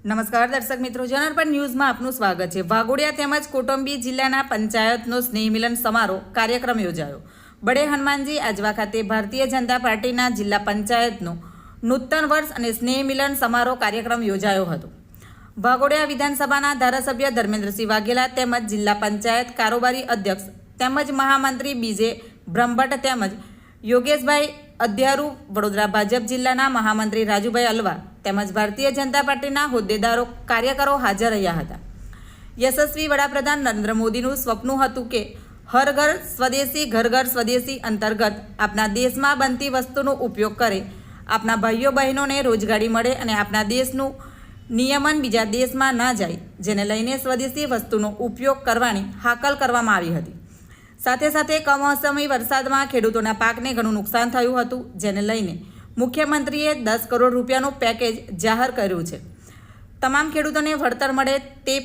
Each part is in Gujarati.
નમસ્કાર દર્શક મિત્રો, જનરપણ ન્યૂઝમાં આપનું સ્વાગત છે. વાઘોડિયા તેમજ કૌટુંબી જિલ્લાના પંચાયતનો સ્નેહ મિલન સમારોહ કાર્યક્રમ યોજાયો. બડે હનુમાનજી આજવા ખાતે ભારતીય જનતા પાર્ટીના જિલ્લા પંચાયતનો નૂતન વર્ષ અને સ્નેહ મિલન સમારોહ કાર્યક્રમ યોજાયો હતો. વાઘોડિયા વિધાનસભાના ધારાસભ્ય ધર્મેન્દ્રસિંહ વાઘેલા તેમજ જિલ્લા પંચાયત કારોબારી અધ્યક્ષ તેમજ મહામંત્રી બીજે બ્રહ્મભટ્ટ તેમજ યોગેશભાઈ અધ્યારુ વડોદરા ભાજપ જિલ્લાના મહામંત્રી રાજુભાઈ અલવા તેમજ ભારતીય જનતા પાર્ટીના હોદ્દેદારો કાર્યકરો હાજર રહ્યા હતા. યશસ્વી વડાપ્રધાન નરેન્દ્ર મોદીનું સ્વપ્ન હતું કે હર ઘર સ્વદેશી, ઘર ઘર સ્વદેશી અંતર્ગત આપણા દેશમાં બનતી વસ્તુનો ઉપયોગ કરે આપણા ભાઈઓ બહેનોને રોજગારી મળે અને આપણા દેશનું નિયમન બીજા દેશમાં ન જાય, જેને લઈને સ્વદેશી વસ્તુનો ઉપયોગ કરવાની હાકલ કરવામાં આવી હતી. સાથે સાથે કમોસમી વરસાદમાં ખેડૂતોના પાકને ઘણું નુકસાન થયું હતું, જેને લઈને મુખ્યમંત્રીએ દસ કરોડ રૂપિયાનું પેકેજ જાહેર કર્યું છે. તમામ ખેડૂતોને વળતર મળે તે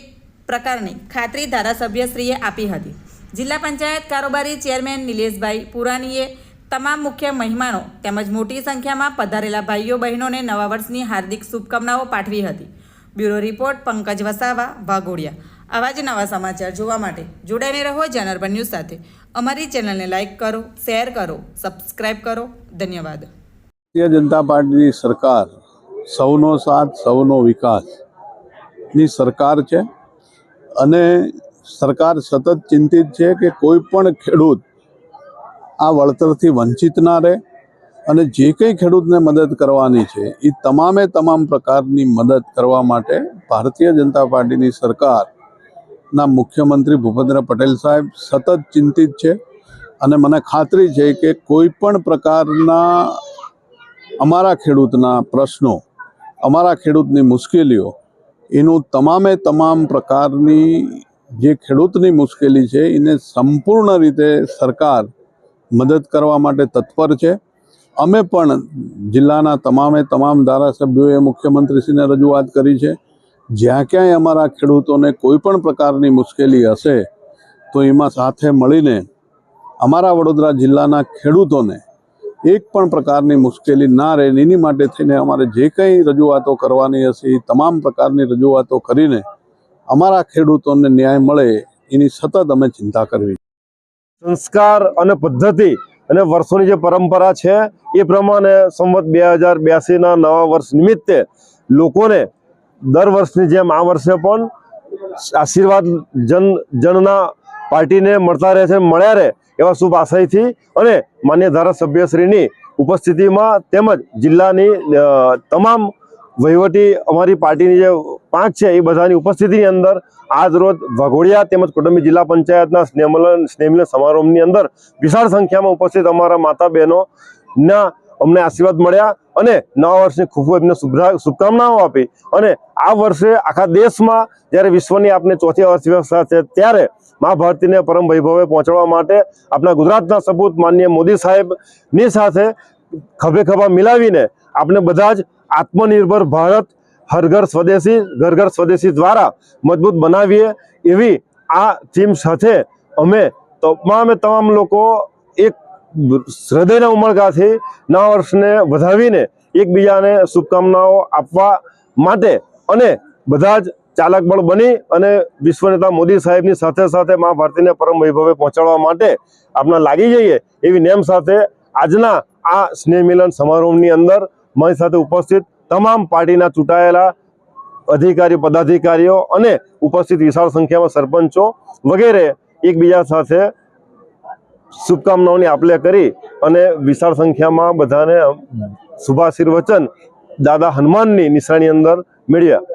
પ્રકારની ખાતરી ધારાસભ્યશ્રીએ આપી હતી. જિલ્લા પંચાયત કારોબારી ચેરમેન નિલેશભાઈ પુરાનીએ તમામ મુખ્ય મહેમાનો તેમજ મોટી સંખ્યામાં પધારેલા ભાઈઓ, બહેનોને નવા વર્ષની હાર્દિક શુભકામનાઓ પાઠવી હતી. Bureau report Pankaj Vasava, Vaghodia. આવા જ નવા સમાચાર જોવા માટે જોડાઈને રહો જનાર્બન ન્યૂઝ સાથે. અમારી ચેનલને લાઇક કરો, શેર કરો, સબસ્ક્રાઇબ કરો. ધન્યવાદ. ભારતીય જનતા પાર્ટીની સરકાર સૌનો સાથ, સૌનો વિકાસની સરકાર છે અને સરકાર સતત ચિંતિત છે કે કોઈ પણ ખેડૂત આ વળતરથી વંચિત ના રહે અને જે કંઈ ખેડૂતને મદદ કરવાની છે એ તમામે તમામ પ્રકારની મદદ કરવા માટે ભારતીય જનતા પાર્ટીની સરકારના મુખ્યમંત્રી ભૂપેન્દ્ર પટેલ સાહેબ સતત ચિંતિત છે અને મને ખાતરી છે કે કોઈ પણ પ્રકારના અમારા ખેડૂતના પ્રશ્નો, અમારા ખેડૂતની મુશ્કેલીઓ, એનું તમામે તમામ પ્રકારની જે ખેડૂતની મુશ્કેલી છે, એને સંપૂર્ણ રીતે સરકાર મદદ કરવા માટે તત્પર છે. અમે પણ જિલ્લાના તમામે તમામ ધારાસભ્યોએ, મુખ્યમંત્રીશ્રીને રજૂઆત કરી છે. જ્યાં ક્યાંય અમારા ખેડૂતોને કોઈ પણ પ્રકારની મુશ્કેલી હશે, તો એમાં સાથે મળીને અમારા વડોદરા જિલ્લાના ખેડૂતોને એક પણ પ્રકારની મુશ્કેલી ના રહે એની માટે થઈને અમારે જે કંઈ રજૂઆતો કરવાની હશે, એ તમામ પ્રકારની રજૂઆતો કરીને અમારા ખેડૂતોને ન્યાય મળે, એની સતત અમે ચિંતા કરવી. સંસ્કાર અને પદ્ધતિ અને વર્ષોની જે પરંપરા છે, એ પ્રમાણે સંવત બે હજાર બ્યાસીના નવા વર્ષ નિમિત્તે લોકોને દર વર્ષની જેમ આ વર્ષે પણ આશીર્વાદ જન જનના પાર્ટીને મળતા રહે છે, મળ્યા રહે એવા શુભ આશયથી અને માન્ય ધારાસભ્યશ્રીની ઉપસ્થિતિમાં તેમજ જિલ્લાની તમામ વહીવટી અમારી પાર્ટીની જે પાંચ છે એ બધાની ઉપસ્થિતિની અંદર આજ રોજ વાઘોડિયા તેમજ કુટુંબી જિલ્લા પંચાયતના સ્નેહમિલન સ્નેહમિલન સમારોહની અંદર વિશાળ સંખ્યામાં ઉપસ્થિત અમારા માતા બહેનો ના અમને આશીર્વાદ મળ્યા અને નવા વર્ષની ખૂબ એમને શુભકામનાઓ આપી. અને આ વર્ષે આખા દેશમાં જ્યારે વિશ્વની આપને ચોથી અર્થવ્યવસ્થા છે ત્યારે મા ભારતીને પરમ વૈભવે પહોંચાડવા માટે આપણા ગુજરાતના સપૂત માન્ય મોદી સાહેબની સાથે ખભે ખભા મિલાવીને આપણે બધા જ આત્મનિર્ભર ભારત હર ઘર સ્વદેશી ઘર ઘર સ્વદેશી દ્વારા મજબૂત બનાવીએ એવી આ થીમ સાથે અમે તમામે તમામ લોકો હૃદયના ઉમળકાથી નવા વર્ષને વધાવીને એકબીજાને શુભકામનાઓ આપવા માટે અને બધા જ ચાલક બળ બની અને વિશ્વ નેતા મોદી સાહેબની સાથે સાથે મા ભારતીને પરમ વૈભવે પહોંચાડવા માટે આપણા લાગી જઈએ એવી નેમ સાથે આજના આ સ્નેહ મિલન સમારોહની અંદર મારી સાથે ઉપસ્થિત તમામ પાર્ટીના ચૂંટાયેલા અધિકારી, પદાધિકારીઓ અને ઉપસ્થિત વિશાળ સંખ્યામાં સરપંચો વગેરે એકબીજા સાથે શુભકામનાઓની આપલે કરી અને વિશાળ સંખ્યામાં બધાને શુભાશીર્વચન દાદા હનુમાનની નિશાની અંદર મેળવ્યા.